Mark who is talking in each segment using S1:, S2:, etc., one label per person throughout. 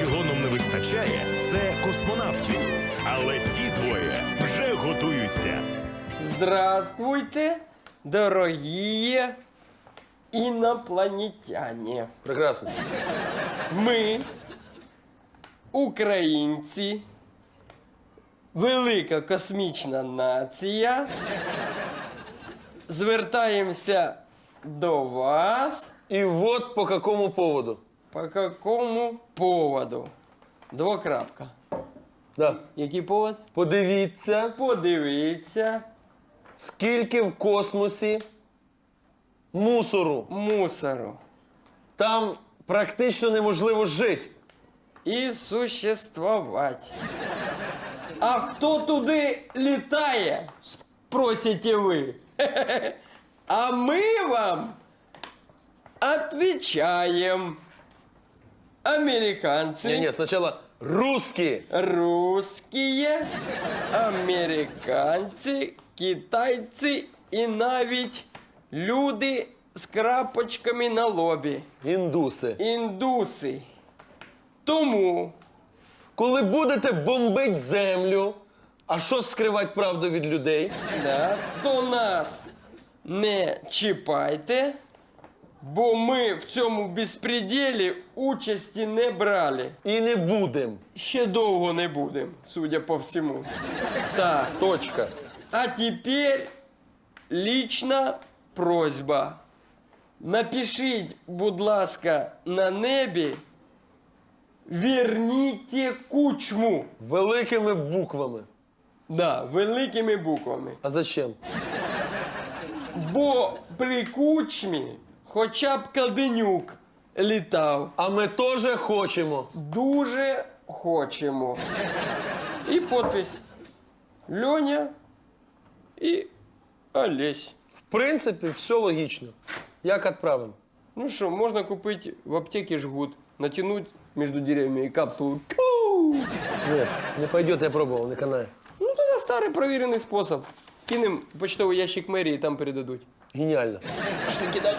S1: чого нам не вистачає, це космонавтів. Але ці двоє вже готуються.
S2: Здравствуйте, дорогие інопланетяне.
S3: Прекрасно.
S2: Ми, українці, велика космічна нація. Звертаємося до вас
S3: І от по какому поводу.
S2: По какому поводу? Двокрапка.
S3: Да.
S2: Який повод?
S3: Подивіться,
S2: Подивіться
S3: скільки в космосі мусору.
S2: мусору
S3: Там практично неможливо жити.
S2: і существовать. А хто туди літає? Спросите ви. А ми вам отвечаем. Американцы,
S3: ні, спочатку русські.
S2: русские, американці, китайці і навіть люди з крапочками на лобі.
S3: Індуси.
S2: Індуси. Тому
S3: Коли будете бомбить землю, а що скривати правду від людей?
S2: да, до нас не чіпайте, бо ми в цьому безпреділі участі не брали.
S3: І не будем.
S2: Ще довго не будемо, судя по всьому. Так,
S3: Точка.
S2: а тепер лічна просьба. Напишіть, будь ласка, на небі «Верніте кучму».
S3: Великими буквами.
S2: Да, великими буквами.
S3: А зачем?
S2: Бо при кучмі хоча б Каденюк літав.
S3: А ми теж хочемо.
S2: Дуже хочемо. І подпись Льоня і Олесь.
S3: В принципі, все логічно. Як відправимо?
S2: Ну що, можна купити в аптеці жгут, натянуть між деревьями і капсулу. Пу!
S3: Ні, не пойде, я пробував, не канає.
S2: Ну, тоді старий провірений спосіб. Кинем в почтовий ящик мерії, там передадуть.
S3: Геніально.
S2: Пішли кидати.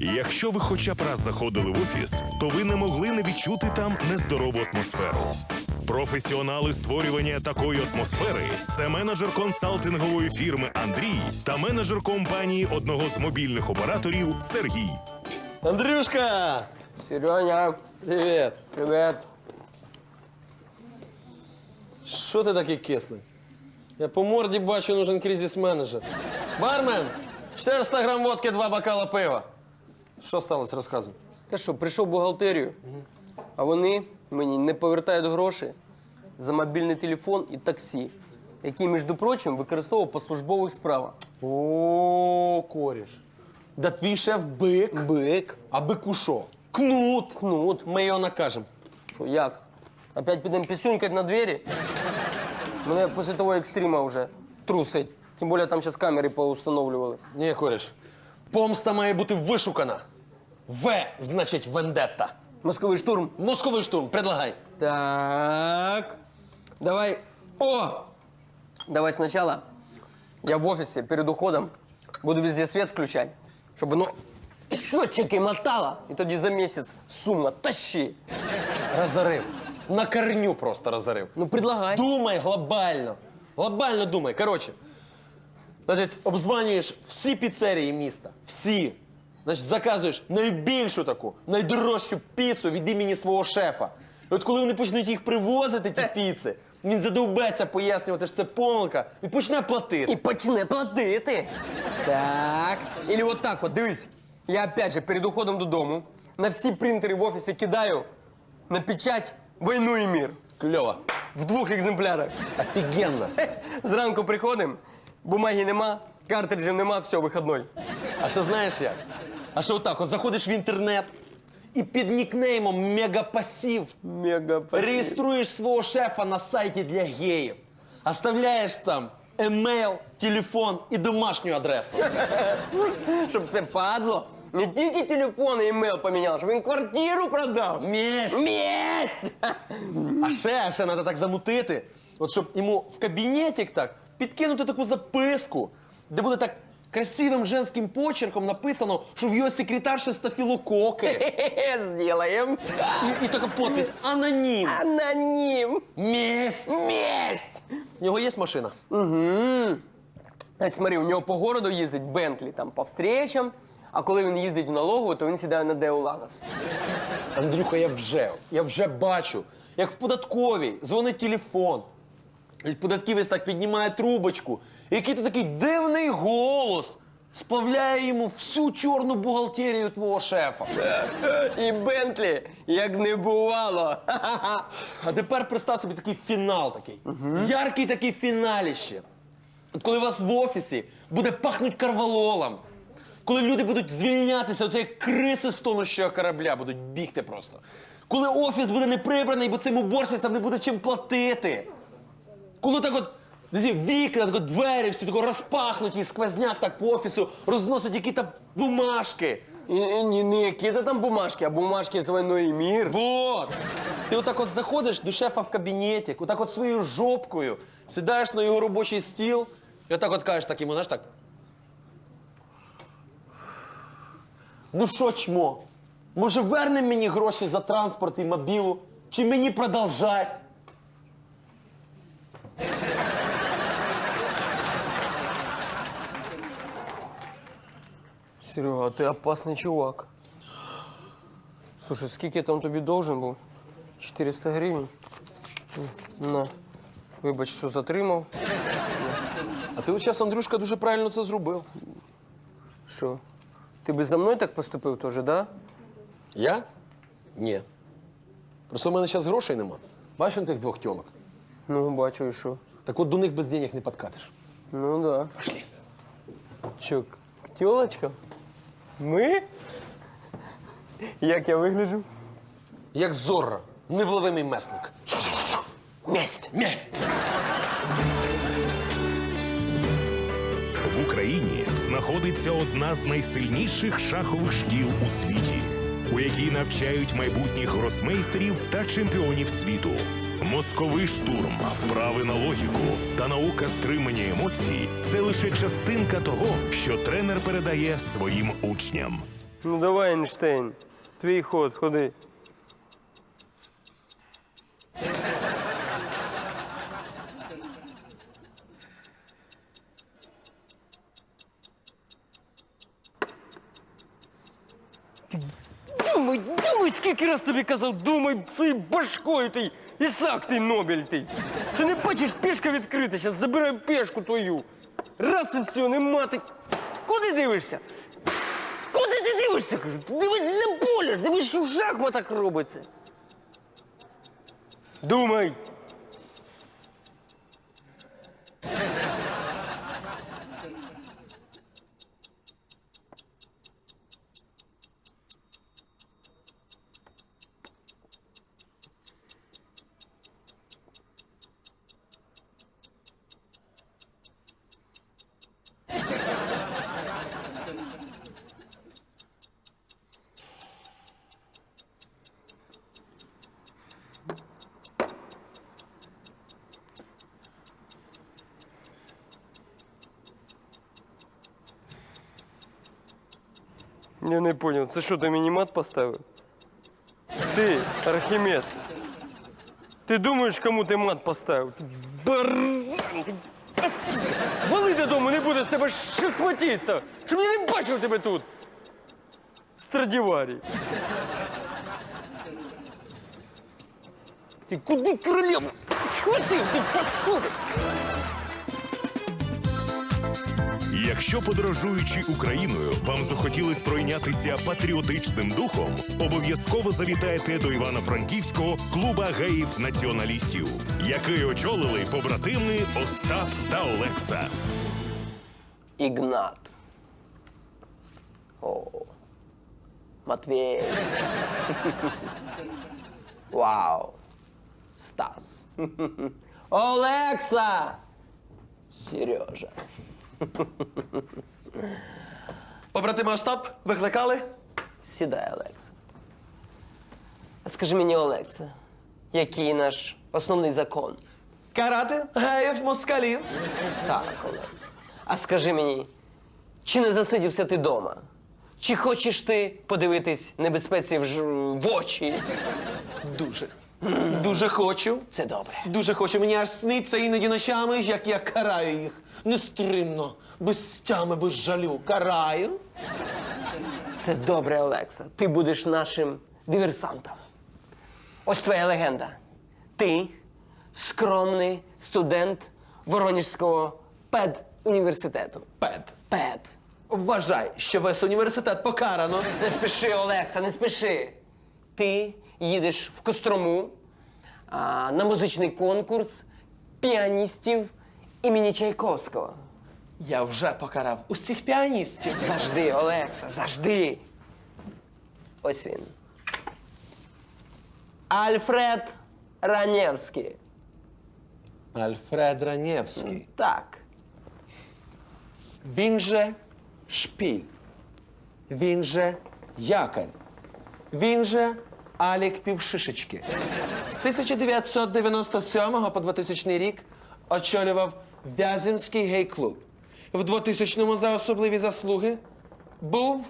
S1: Якщо ви хоча б раз заходили в офіс, то ви не могли не відчути там нездорову атмосферу. Професіонали створювання такої атмосфери це менеджер консалтингової фірми Андрій та менеджер компанії одного з мобільних операторів Сергій.
S3: Андрюшка!
S2: Сереня,
S3: Привіт.
S2: привіт.
S3: Що ти такий кислий? Я по морді бачу, нужен кризис-менеджер. Бармен! 400 грам водки, два бокала пива. Що сталося, розказуй.
S2: Та що, прийшов в бухгалтерію, а вони мені не повертають гроші за мобільний телефон і таксі, які, між прочим, використовував по службових справах.
S3: О, коріш. Да твій шеф бик.
S2: Бик.
S3: А бику що? Кнут.
S2: Кнут.
S3: Ми його накажемо.
S2: Що, як? Опять підемо пісюнькать на двері? Мене після того екстрима вже трусить. Тим більше там зараз камери поустановлювали.
S3: Ні, коріш. Помста має бути вишукана. В значить вендетта.
S2: Московий штурм.
S3: Мозковий штурм, предлагай.
S2: Так. Давай. О! Давай сначала я в офисе перед уходом буду везде свет включать, чтобы ну счетчики мотало. И тоді за месяц сумма тащи.
S3: Розорив. На корню просто розорив.
S2: Ну предлагай.
S3: Думай глобально. Глобально думай. Коротше, значить, обзванюєш всі піцерії міста. Всі. Значить, заказуєш найбільшу таку, найдорожчу піцу від імені свого шефа. І от коли вони почнуть їх привозити, ті піци, він задовбеться пояснювати, що це помилка, і почне платити.
S2: І почне платити. Так. Или вот так вот, дивись. Я опять же перед уходом додому на всі принтери в офісі кидаю на печать «Войну і мир»
S3: Кльово.
S2: в двох екземплярах.
S3: Офігенно.
S2: Зранку приходимо, бумаги нема, картриджів нема, все, вихідний.
S3: А що знаєш як? А що отак, от заходиш в інтернет і під нікнеймом Мегапасів
S2: Мега
S3: реєструєш свого шефа на сайті для геїв, оставляєш там емейл, телефон і домашню адресу.
S2: Щоб це падло. Не тільки телефон і емейл поміняв, щоб він квартиру продав.
S3: Мість!
S2: Мість!
S3: А ще, ще треба так замутити, от щоб йому в кабінетик так підкинути таку записку, де буде так красивим женським почерком написано, що в його секретарші стафілококи.
S2: Хе-хе, Сделаем.
S3: І, і така подпись анонім.
S2: Аноним.
S3: Месть.
S2: Месть.
S3: У нього є машина?
S2: Значить, смотри, у нього по городу їздить Бентлі там по встречам, а коли він їздить в налогу, то він сідає на Део Ланос.
S3: Андрюха, я вже, я вже бачу, як в податковій дзвонить телефон. Податківець так піднімає трубочку. І який-то такий дивний голос сплавляє йому всю чорну бухгалтерію твого шефа.
S2: І Бентлі, як не бувало. Ха-ха-ха.
S3: А тепер представ собі такий фінал такий. Яркий такий фіналіще. От коли у вас в офісі буде пахнуть карвалолом, коли люди будуть звільнятися, оце як криси з тонущого корабля будуть бігти просто. Коли офіс буде не прибраний, бо цим уборщицям не буде чим платити. Коли так от не вікна, так от двері всі тако розпахнуті, і сквозняк так по офісу розносить якісь бумажки.
S2: І, і, не, не які-то там бумажки, а бумажки з війною мір.
S3: Вот! Ти отак от заходиш до шефа в кабінеті, отак от своєю жопкою, сідаєш на його робочий стіл і отак от кажеш так йому, знаєш так. Ну що, чмо? Може, верне мені гроші за транспорт і мобілу? Чи мені продовжать?
S2: Серега, ти опасний чувак. Слушай, скільки я там тобі должен був? 400 гривень. На. Вибач, що затримав.
S3: А ти от час, Андрюшка, дуже правильно це зробив.
S2: Що? Ти би за мною так поступив теж, да?
S3: Я? Ні. Просто в мене зараз грошей нема. Бачиш он тих двох тьолок?
S2: Ну, бачу, і що.
S3: Так от до них без денег не подкатиш.
S2: Ну да.
S3: Пошли.
S2: Що, к тёлочкам? Ми? Як я вигляджу?
S3: Як зорро, невловимий месник.
S2: Месть!
S3: Месть!
S1: В Україні знаходиться одна з найсильніших шахових шкіл у світі, у якій навчають майбутніх гросмейстерів та чемпіонів світу. Мозковий штурм, вправи на логіку та наука стримання емоцій це лише частинка того, що тренер передає своїм учням.
S2: Ну давай, Ейнштейн. Твій ход, ходи. Думай, думай, скільки раз тобі казав, думай своєю башкою ти, Ісак ти Нобель ти. Ти не бачиш, пішка відкрита, зараз забираю пішку твою. Раз і все, нема ти. Куди дивишся? Куди ти дивишся? Кажу, Ти дивись на поле, дивись, що в шахматах робиться. Думай. понял, це що, ти мені мат поставив? Ти, Архімед. Ти думаєш, кому ти мат поставив? Ти баран! Ти паскуда! Вали додому, не буде з тебе шахматіста! Щоб я не бачив тебе тут! Страдіварій. Ти куди королеву? Схватив, ти паскуда!
S1: Якщо подорожуючи Україною, вам захотілось пройнятися патріотичним духом, обов'язково завітайте до Івано-Франківського клуба геїв-націоналістів, який очолили побратими Остап та Олекса.
S2: Игнат. О, Матвей. Вау. Стас. Олекса. Сережа.
S3: Побратими Остап, викликали?
S2: Сідай, Олекса. Скажи мені, Олекса, який наш основний закон?
S3: Карати геїв москалів.
S2: Так, Олекса. А скажи мені, Чи не засидівся ти вдома? Чи хочеш ти подивитись небезпеці в, ж... в очі?
S3: Дуже. Дуже хочу.
S2: Це добре.
S3: Дуже хочу. Мені аж сниться іноді ночами, як я караю їх. Нестримно, без тями, без жалю. Караю.
S2: Це добре, Олекса. Ти будеш нашим диверсантом. Ось твоя легенда. Ти скромний студент Воронежського педуніверситету.
S3: Пед.
S2: Пед.
S3: Вважай, що весь університет покарано.
S2: Не спіши, Олекса, не спіши. Ти їдеш в Кострому а, на музичний конкурс піаністів імені Чайковського.
S3: Я вже покарав усіх піаністів.
S2: Завжди, Олекса, завжди. Ось він. Альфред Раневський.
S3: Альфред Ранєвський.
S2: Так.
S3: Він же шпіль. Він же якорь. Він же Алік Півшишечки. З 1997 по 2000 рік очолював Вяземський гей-клуб. В 2000-му за особливі заслуги був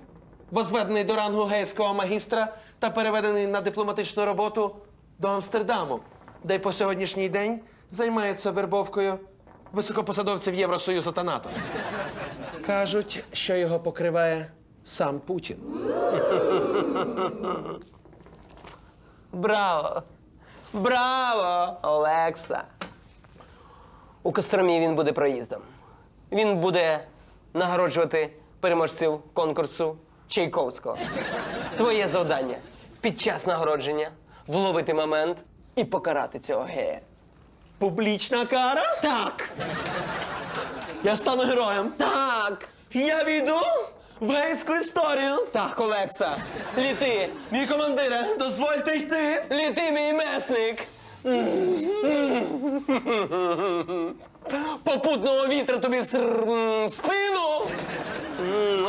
S3: возведений до рангу гейського магістра та переведений на дипломатичну роботу до Амстердаму, де й по сьогоднішній день займається вербовкою високопосадовців Євросоюзу та НАТО. Кажуть, що його покриває сам Путін.
S2: Браво! Браво, Олекса! У Костромі він буде проїздом. Він буде нагороджувати переможців конкурсу Чайковського. Твоє завдання під час нагородження вловити момент і покарати цього гея.
S3: Публічна кара?
S2: Так!
S3: Я стану героєм.
S2: Так!
S3: Я війду в гейську історію.
S2: Так, Олекса! Літи!
S3: Мій командире, дозвольте йти.
S2: Літи, мій месник! Попутного вітра тобі в спину!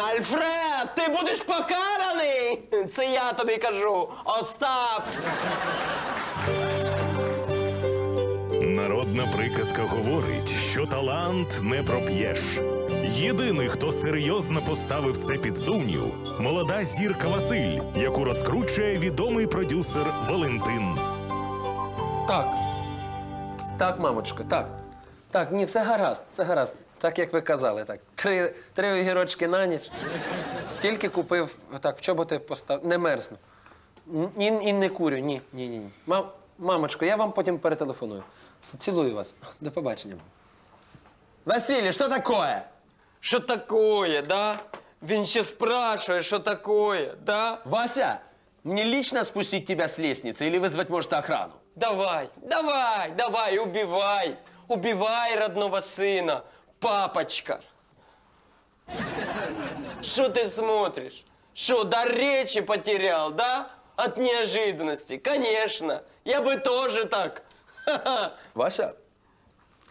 S2: Альфред, ти будеш покараний! Це я тобі кажу! Остап!
S1: Народна приказка говорить, що талант не проп'єш. Єдиний, хто серйозно поставив це під сумнів, молода зірка Василь, яку розкручує відомий продюсер Валентин.
S3: Так. Так, мамочко, так. Так, ні, все гаразд, все гаразд. Так, як ви казали, так. Три, три огірочки на ніч. Стільки купив, так, в чоботи постав. Не мерзну. І, і не курю, ні, ні, ні. Мам, мамочко, я вам потім перетелефоную. Все, Цілую вас. До побачення. Василий, що таке?
S2: Що такое, да? Він ще спрашує, що такое, да?
S3: Вася, мне лично спустить тебя с лестницы или вызвать, может, охрану?
S2: Давай, давай, давай, убивай! Убивай родного сына, папочка! Что ты смотришь? Что, дар речи потерял, да? От неожиданности? Конечно, я бы тоже так.
S3: Вася,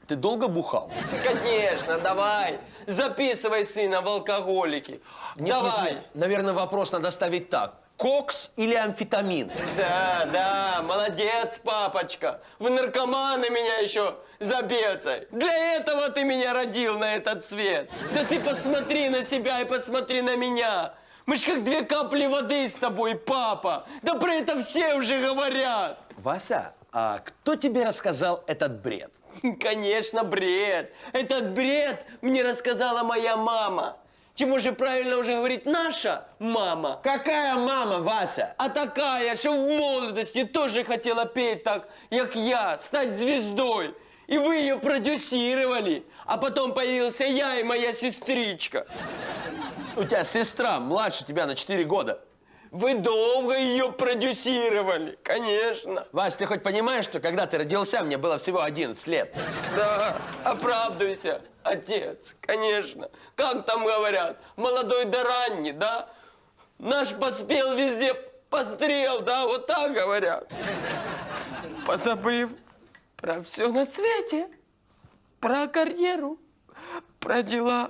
S3: ты долго бухал?
S2: Конечно, давай, записывай сына в алкоголики. давай.
S3: Наверное, вопрос надо ставить так. Кокс или амфетамин?
S2: Да, да, молодец, папочка. В наркоманы меня еще забецай. Для этого ты меня родил на этот свет. Да ты посмотри на себя и посмотри на меня. Мы ж как две капли воды с тобой, папа. Да про это все уже говорят.
S3: Вася, а кто тебе рассказал этот бред?
S2: Конечно, бред. Этот бред мне рассказала моя мама. Чему же правильно уже говорить наша мама.
S3: Какая мама, Вася?
S2: А такая, что в молодости тоже хотела петь так, как я, стать звездой. И вы ее продюсировали. А потом появился я и моя сестричка.
S3: У тебя сестра младше тебя на 4 года.
S2: Вы долго ее продюсировали, конечно.
S3: Вася, ты хоть понимаешь, что когда ты родился, мне было всего 11 лет?
S2: Да, оправдывайся, отец, конечно. Как там говорят, молодой да ранний, да? Наш поспел везде пострел, да, вот так говорят. Позабыв про все на свете, про карьеру, про дела.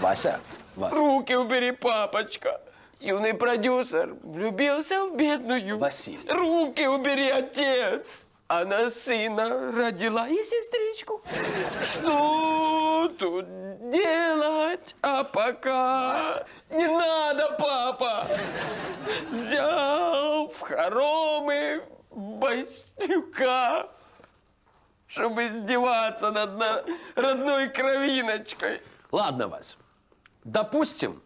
S3: Вася, Вася,
S2: Руки убери, папочка. Юный продюсер влюбился в бедную.
S3: Василий.
S2: Руки убери, отец. она сына родила и сестричку. Что тут делать? А пока не надо, папа. Взял в хоромы Бастюка, чтобы издеваться над на- родной кровиночкой.
S3: Ладно, Вась. Допустим,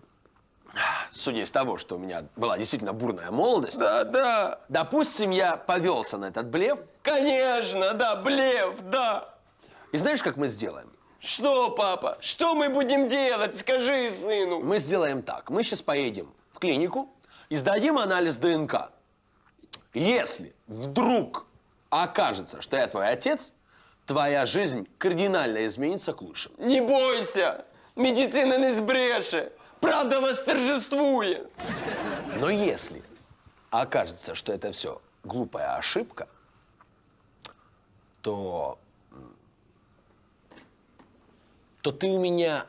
S3: судя из того, что у меня была действительно бурная молодость,
S2: Да-да,
S3: допустим, я повелся на этот блеф.
S2: конечно, да, блеф, да.
S3: И знаешь, как мы сделаем?
S2: Что, папа? Что мы будем делать? Скажи сыну.
S3: Мы сделаем так. Мы сейчас поедем в клинику и сдадим анализ ДНК. Если вдруг окажется, что я твой отец, твоя жизнь кардинально изменится к лучшему.
S2: Не бойся, медицина не збреше. Правда восторжествует.
S3: Но если окажется, что это все глупая ошибка, то, то ты у меня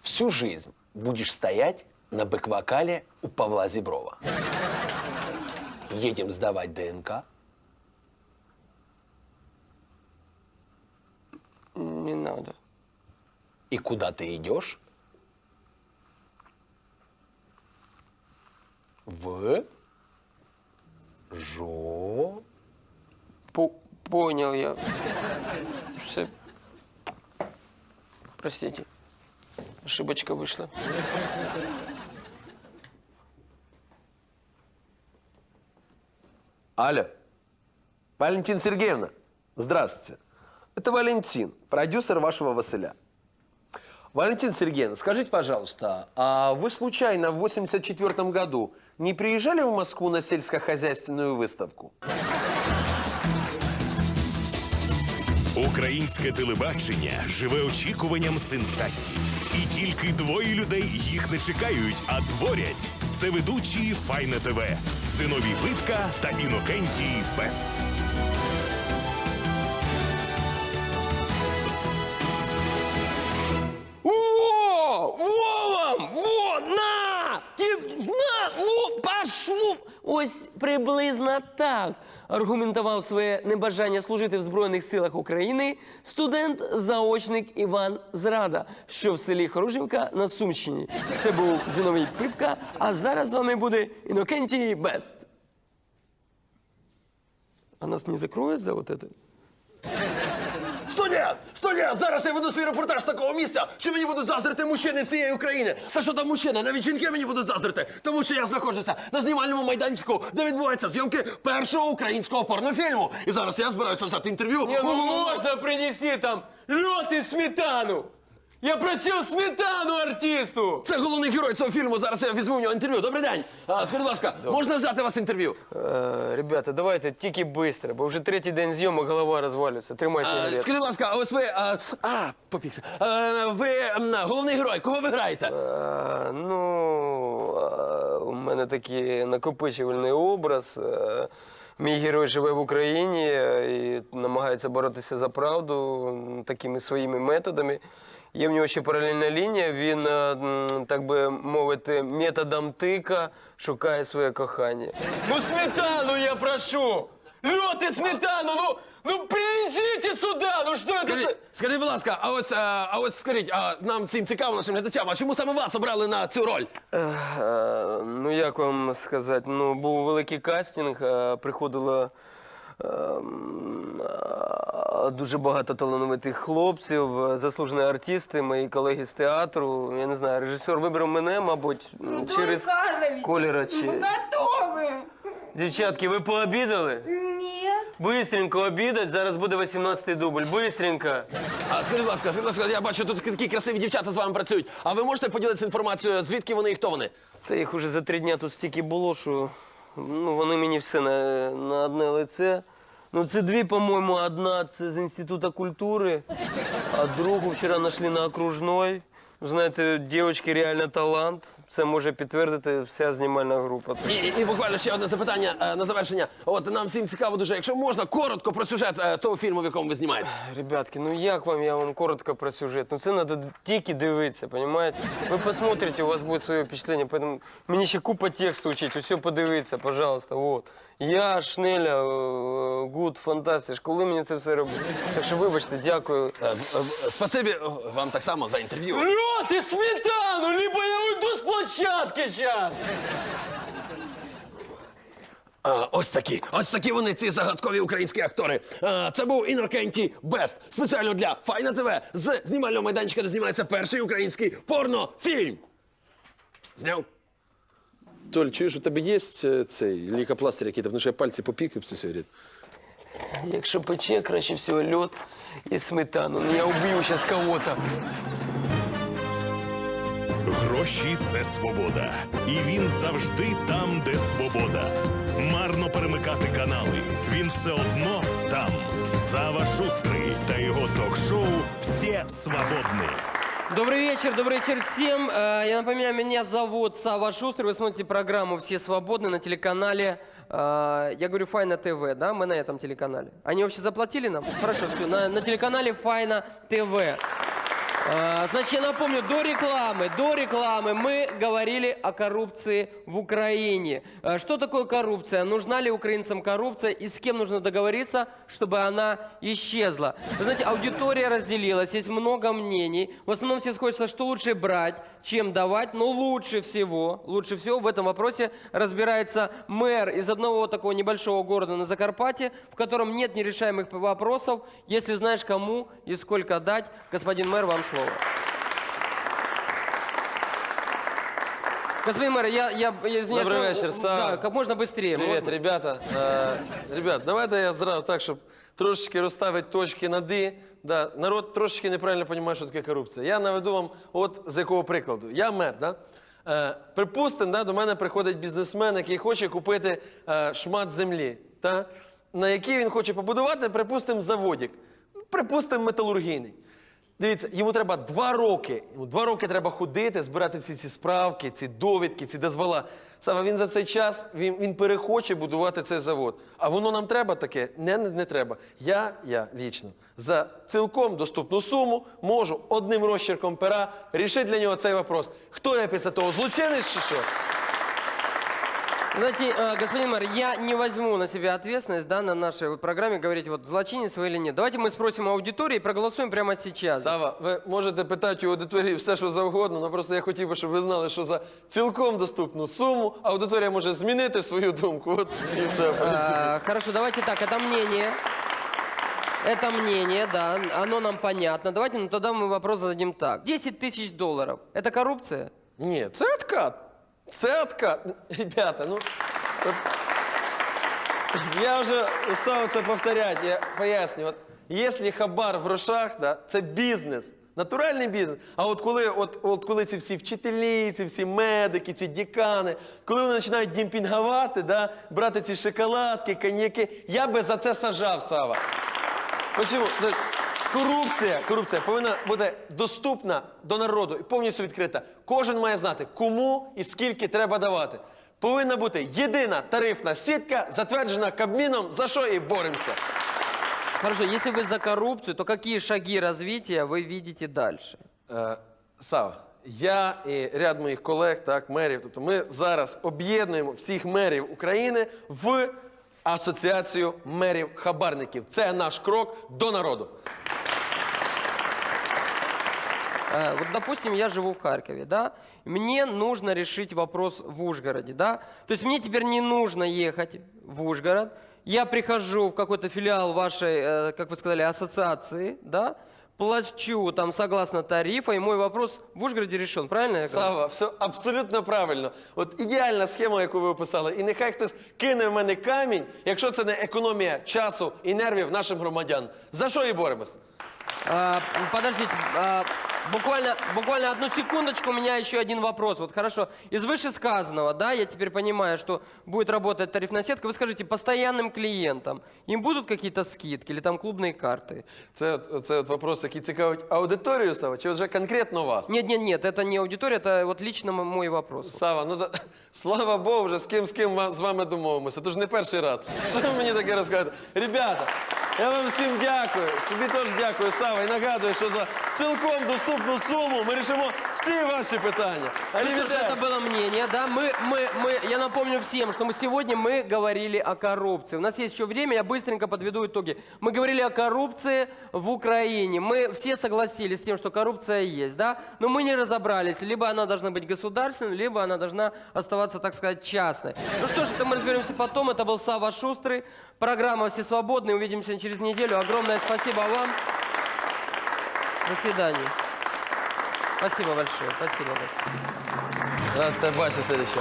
S3: всю жизнь будешь стоять на бэк-вокале у Павла Зеброва. Едем сдавать ДНК.
S2: Не надо.
S3: И куда ты идешь? В жо...
S2: По- понял я. Все. Простите. Ошибочка вышла.
S3: Алло. Валентина Сергеевна, здравствуйте. Это Валентин, продюсер вашего Василя. Валентина Сергеевна, скажите, пожалуйста, а вы случайно в 84 году не приезжали в Москву на сельскохозяйственную выставку?
S1: Українське телебачення живе очікуванням сенсацій. І тільки двоє людей їх не чекають, а творять. Це ведучі Файне ТВ, Зиновій Питка та Інокентій Бест.
S2: На! Пошло! Ось приблизно так аргументував своє небажання служити в Збройних силах України студент-заочник Іван Зрада, що в селі Хоружівка на Сумщині. Це був Зіновій Пипка, а зараз з вами буде Інокентій Бест. А нас не закроють за вот это?
S3: Студія! Студія! Зараз я веду свій репортаж з такого місця, що мені будуть заздрити мужчини всієї України. Та що там мужчини? Навіть жінки мені будуть заздрити, тому що я знаходжуся на знімальному майданчику, де відбуваються зйомки першого українського порнофільму. І зараз я збираюся взяти інтерв'ю.
S2: Ні, ну можна принести там лед і сметану. Я просил сметану артисту.
S3: Це головний герой цього фільму. Зараз я візьму в нього інтерв'ю. Добрий день. А, скажіть, будь ласка, можна взяти у вас інтерв'ю?
S2: Э, ребята, давайте тільки быстро, бо вже третій день зйомок, голова розвалюється. Тримай
S3: А,
S2: сигарет.
S3: скажіть, будь ласка, а ось ви. А, а попікся. А, ви м, головний герой. Кого ви граєте?
S2: Е, ну, е, у мене такий накопичувальний образ. Е, Мій герой живе в Україні е, і намагається боротися за правду м, такими своїми методами. Є в нього ще паралельна лінія. Він, е, так би мовити, методом тика шукає своє кохання. Ну, сметану я прошу! Льот і сметану! Ну, ну принесите сюди! Ну що це?
S3: Скажіть, будь ласка, а ось, а, а ось скажіть, а нам цим цікаво нашим глядачам, а чому саме вас обрали на цю роль?
S2: Е, Ну, як вам сказати, ну, був великий кастинг, е, приходило е, дуже багато талановитих хлопців, е, заслужені артисти, мої колеги з театру. Я не знаю, режисер вибрав мене, мабуть, м, через
S4: Карлович,
S2: кольора чи.
S4: готовы.
S2: Дівчатки, ви пообідали?
S4: Нет.
S2: Бистренько обідать, зараз буде 18-й дубль. Бистренько.
S3: А скажіть, будь ласка, скажіть, будь ласка, я бачу, тут такі красиві дівчата з вами працюють. А ви можете поділитися інформацією, звідки вони і хто вони?
S2: Та їх уже за три дня тут стільки було, що ну, вони мені все на, на одне лице. Ну, це дві, по-моєму, одна це з Інституту культури, а другу вчора знайшли на окружной. Знаєте, дівчатки реально талант. Це може підтвердити вся знімальна група.
S3: І, і, і буквально ще одне запитання е, на завершення. От нам всім цікаво дуже, якщо можна, коротко про сюжет е, того фільму, в якому ви знімаєтеся.
S2: Ребятки, ну як вам, я вам коротко про сюжет. Ну це треба тільки дивитися, понимаете? Ви посмотрите, у вас буде своє впечатлення, поэтому мені ще купа тексту вчить, усе подивитися, пожалуйста, вот. Я, Шнеля, е, Гуд, Фантастиш, коли мені це все робити? Так що вибачте, дякую.
S3: Е, е, Спасибі е, вам так само за інтерв'ю.
S2: Ну, ти сметану, либо я уйду з площадки сейчас.
S3: А, ось такі, ось такі вони, ці загадкові українські актори. А, це був Інокентій Бест. Спеціально для Файна ТВ з знімального майданчика, де знімається перший український порнофільм. Зняв. Толь, чуєш, у тебе є е, цей лікопластир який тому що я пальці попікав все сьогодні.
S2: Якщо пече, краще всього льод і сметану. Ну, я уб'ю зараз кого-то.
S1: Гроші це свобода. І він завжди там, де свобода. Марно перемикати канали. Він все одно там. Сава Шустрий та його ток-шоу «Все свободні».
S2: Добрый вечер, добрый вечер всем. Э, Я напоминаю, меня зовут Сава Шустрый. Вы смотрите программу «Все свободны» на телеканале, э, я говорю, Файна ТВ, да? Мы на этом телеканале. Они вообще заплатили нам? Хорошо, все, на, на телеканале Файна ТВ. Э, Значит, я напомню, до рекламы, до рекламы мы говорили о коррупции в Украине. Э, Что такое коррупция? Нужна ли украинцам коррупция и с кем нужно договориться, чтобы она исчезла? Вы знаете, аудитория разделилась, есть много мнений. В основном все сходятся, что лучше брать, чем давать, но лучше всего, лучше всего в этом вопросе разбирается мэр из одного такого небольшого города на Закарпатье, в котором нет нерешаемых вопросов. Если знаешь, кому и сколько дать, господин мэр, вам слово. Господин мэр, я, я, я извиняюсь.
S3: Добрый
S2: но-
S3: вечер, Сава.
S2: Да, как можно быстрее.
S3: Привіт,
S2: можно?
S3: ребята. Е, ребят, давайте я зразу так, щоб трошечки розставити точки над «і». Да, народ трошечки неправильно розуміє, що таке корупція. Я наведу вам от з якого прикладу. Я мер, да? Е, припустимо, да, до мене приходить бізнесмен, який хоче купити е, шмат землі, та, на який він хоче побудувати, припустимо, заводик. Припустимо, металургійний. Дивіться, йому треба два роки. Йому два роки треба ходити, збирати всі ці справки, ці довідки, ці дозвола. Саме він за цей час він, він перехоче будувати цей завод. А воно нам треба таке? Не, не, не треба. Я, я лічно за цілком доступну суму можу одним розчерком пера рішити для нього цей вопрос. Хто я після того злочинець чи що?
S2: Знаете, э, господин мэр, я не возьму на себя ответственность да, на нашей вот программе говорить, вот злочинец вы или нет. Давайте мы спросим у аудитории и проголосуем прямо сейчас.
S3: Сава, ви можете питати у аудиторії все, що завгодно, але просто я хотів би, щоб ви знали, що за цілком доступну суму аудиторія може змінити свою думку. От і все. в принципі.
S2: А, хорошо, давайте так, это мнение. Это мнение, да, оно нам понятно. Давайте, ну тогда мы вопрос зададим так. 10 тысяч долларов – это коррупция?
S3: Ні, це откат. Це. Ребята, ну. Я вже устав це повторяти, я поясню. От, якщо хабар в грошах, да, це бізнес. Натуральний бізнес. А от коли, от, от коли ці всі вчителі, ці всі медики, ці дікани, коли вони починають дімпінгувати, да, брати ці шоколадки, коньяки, я би за це сажав, Сава. Почему? Корупція, корупція повинна бути доступна до народу і повністю відкрита. Кожен має знати, кому і скільки треба давати. Повинна бути єдина тарифна сітка, затверджена Кабміном, за що і боремося.
S2: Хорошо, если вы за коррупцию, то какие шаги развития вы видите дальше?
S3: Е, Сава, я і ряд моїх колег, так, мерів, тобто ми зараз об'єднуємо всіх мерів України в асоціацію мерів-хабарників. Це наш крок до народу.
S2: Э, Вот, допустим, я живу в Харькове, да? Мне нужно решить вопрос в Ужгороде, да? То есть мне теперь не нужно ехать в Ужгород. Я прихожу в какой-то филиал вашей, э, как вы сказали, ассоциации, да? Плачу там согласно тарифа, и мой вопрос в Ужгороде решен, правильно я говорю?
S3: Сава, все абсолютно правильно. От ідеальна схема, яку ви описали. І нехай хтось кине в мене камінь, якщо це не економія часу і нервів нашим громадян. За що і боремось?
S2: А, подождите, а, буквально, буквально одну секундочку, у меня еще один вопрос. Вот хорошо, из вышесказанного, да, я теперь понимаю, что будет работать тарифная сетка. Вы скажите, постоянным клиентам им будут какие-то скидки или там клубные карты?
S3: Це от, це от вопрос, який цікавить аудиторію, Сава, чи вже конкретно вас?
S2: Нет, нет, нет, это не аудитория, это вот лично м- мой вопрос.
S3: Сава, ну та, слава Богу, вже з ким з ким ва- з вами домовимося. Тож не перший раз. Що ви мені таке розказуєте? Ребята, Я вам всім дякую. Тобі теж дякую, Сава. І нагадую, що за цілком доступну суму ми рішимо всі ваші питання.
S2: Ну что ж,
S3: Арівідерчі.
S2: это было мнение, да? Мы, мы, мы, я напомню всем, что мы сегодня мы говорили о коррупции. У нас есть еще время, я быстренько подведу итоги. Мы говорили о коррупции в Украине. Мы все согласились с тем, что коррупция есть, да? Но мы не разобрались, либо она должна быть государственной, либо она должна оставаться, так сказать, частной. Ну что ж, это мы разберемся потом. Это был Сава Шустрый. Программа «Все свободны». Увидимся через неделю. Огромное спасибо вам. До свидания. Спасибо большое. Спасибо.
S3: Рад тебе слідче.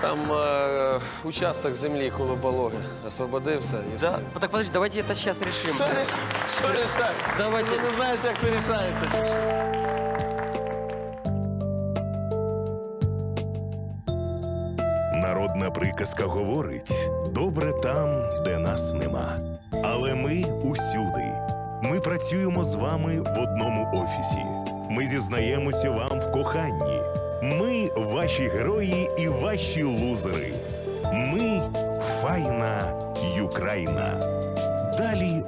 S3: Там е, участок землі коло Балоги освободився і все.
S2: Да, так подожди, давайте это сейчас решим.
S3: Що реш... Що рішаєш?
S2: Давайте.
S3: Ти не знаєш, як це рішається. чи що?
S1: Народна приказка говорить: добре там, де нас нема. Але ми усюди. Ми працюємо з вами в одному офісі. Ми зізнаємося вам в коханні. Ми ваші герої і ваші лузери. Ми файна Юкраїна. Далі.